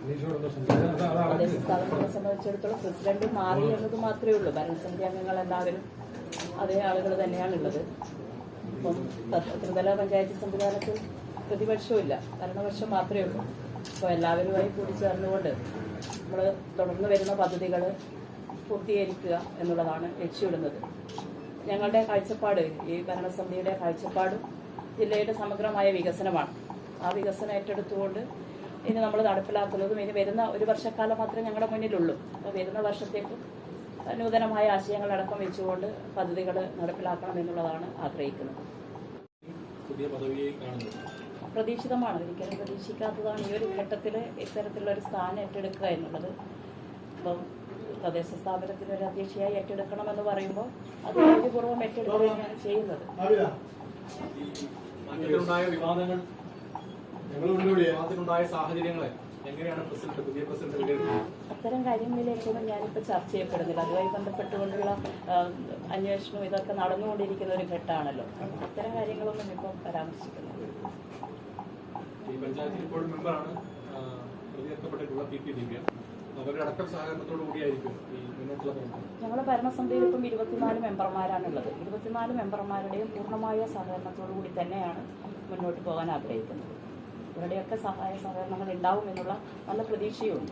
തദ്ദേശ സ്ഥാപനങ്ങളെ സംബന്ധിച്ചിടത്തോളം പ്രസിഡന്റ് മാറി എന്നത് മാത്രമേ ഉള്ളൂ. ഭരണസമിതി അംഗങ്ങൾ എല്ലാവരും അതേ ആളുകൾ തന്നെയാണുള്ളത് ഇപ്പം ത്രിതല പഞ്ചായത്ത് സംവിധാനത്തിൽ പ്രതിപക്ഷമില്ല ഭരണപക്ഷം മാത്രമേ ഉള്ളൂ. അപ്പോൾ എല്ലാവരുമായി കൂടിച്ചേർന്നുകൊണ്ട് നമ്മൾ തുടർന്ന് വരുന്ന പദ്ധതികൾ പൂർത്തീകരിക്കുക എന്നുള്ളതാണ് ലക്ഷ്യമിടുന്നത്. ഞങ്ങളുടെ കാഴ്ചപ്പാട് ഈ ഭരണസമിതിയുടെ കാഴ്ചപ്പാടും ജില്ലയുടെ സമഗ്രമായ വികസനമാണ്. ആ വികസനം ഏറ്റെടുത്തുകൊണ്ട് ഇനി നമ്മൾ നടപ്പിലാക്കുന്നതും ഇനി വരുന്ന ഒരു വർഷക്കാലം മാത്രമേ ഞങ്ങളുടെ മുന്നിലുള്ളൂ. അപ്പോൾ വരുന്ന വർഷത്തേക്ക് നൂതനമായ ആശയങ്ങളടക്കം വെച്ചുകൊണ്ട് പദ്ധതികൾ നടപ്പിലാക്കണം എന്നുള്ളതാണ് ആഗ്രഹിക്കുന്നത്. പ്രതീക്ഷിതമാണ്. ഒരിക്കലും പ്രതീക്ഷിക്കാത്തതാണ് ഈ ഒരു ഘട്ടത്തിൽ ഇത്തരത്തിലുള്ള ഒരു സ്ഥാനം ഏറ്റെടുക്കുക എന്നുള്ളത്. ഇപ്പം തദ്ദേശ സ്ഥാപനത്തിന് ഒരു അധ്യക്ഷയായി ഏറ്റെടുക്കണമെന്ന് പറയുമ്പോൾ അത് ധൈര്യപൂർവം ഏറ്റെടുക്കുകയാണ് ചെയ്യുന്നത്. വിവാദത്തിലുണ്ടായ സാഹചര്യങ്ങളെ എങ്ങനെയാണ് പ്രസിഡന്റ് പുതിയ പ്രസിഡന്റ് അത്തരം കാര്യങ്ങളിലേക്കൊന്നും ഞാനിപ്പോൾ ചർച്ച ചെയ്യപ്പെടുന്നില്ല. അതുമായി ബന്ധപ്പെട്ടുകൊണ്ടുള്ള അന്വേഷണം അന്വേഷണവും ഇതൊക്കെ നടന്നുകൊണ്ടിരിക്കുന്ന ഒരു ഘട്ടമാണല്ലോ. അത്തരം കാര്യങ്ങളൊന്നും ഇപ്പം പരാമർശിക്കുന്നില്ല. ഈ പഞ്ചായത്തിൽ ഇപ്പോൾ മെമ്പറാണ് ആ, പ്രതിയേർക്കപ്പെട്ടിട്ടുള്ള പി പി ദിവ്യ. അവരുടെ അടക്കം സഹകരണത്തോടു കൂടിയായിരിക്കും ഈ മുന്നോട്ടുള്ള പ്രവർത്തനം. ഞങ്ങളുടെ ഭരണസമിതിയിൽ ഇപ്പം ഇരുപത്തിനാല് മെമ്പർമാരാണുള്ളത്. ഇരുപത്തിനാല് മെമ്പർമാരുടെയും പൂർണമായ സഹകരണത്തോടു കൂടി തന്നെയാണ് മുന്നോട്ട് പോകാൻ ആഗ്രഹിക്കുന്നത്. ഇവരുടെയൊക്കെ സഹായ സഹകരണങ്ങൾ ഉണ്ടാവും എന്നുള്ള നല്ല പ്രതീക്ഷയുണ്ട്.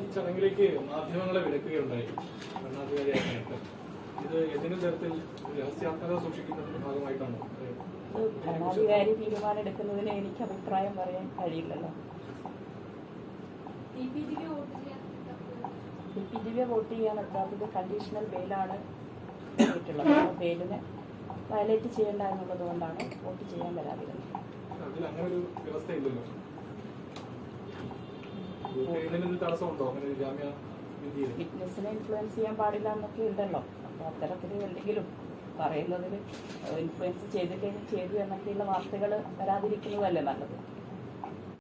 ഈ ചടങ്ങിലേക്ക് മാധ്യമങ്ങളെ വിലക്കുകയുണ്ടായി. ഭരണാധികാരിയായിട്ട്. ഇത് ഏതെങ്കിലും തരത്തിൽ രഹസ്യാത്മകത സൂക്ഷിക്കുന്നതിന്റെ ഭാഗമായിട്ടാണ്? ഭരണാധികാരി തീരുമാനം എടുക്കുന്നതിന് എനിക്ക് അഭിപ്രായം പറയാൻ കഴിയില്ലല്ലോ. ടി പി ദിവ്യ വോട്ട് ചെയ്യാൻ എത്താത്തത് കണ്ടീഷണൽ ബെയിലാണ് ബെയിലിനെ വയലേറ്റ് ചെയ്യേണ്ട എന്നുള്ളത് കൊണ്ടാണ് വോട്ട് ചെയ്യാൻ വരാതിരുന്നത്. ഫിറ്റ്നസിനെ ഇൻഫ്ലുവൻസ് ചെയ്യാൻ പാടില്ല എന്നൊക്കെ ഉണ്ടല്ലോ. അപ്പോൾ അത്തരത്തിൽ എന്തെങ്കിലും പറയുന്നതിൽ ഇൻഫ്ലുവൻസ് ചെയ്തില്ലെങ്കിൽ ചെയ്തു എന്നൊക്കെയുള്ള വാർത്തകൾ വരാതിരിക്കുന്നതല്ലേ നല്ലത്?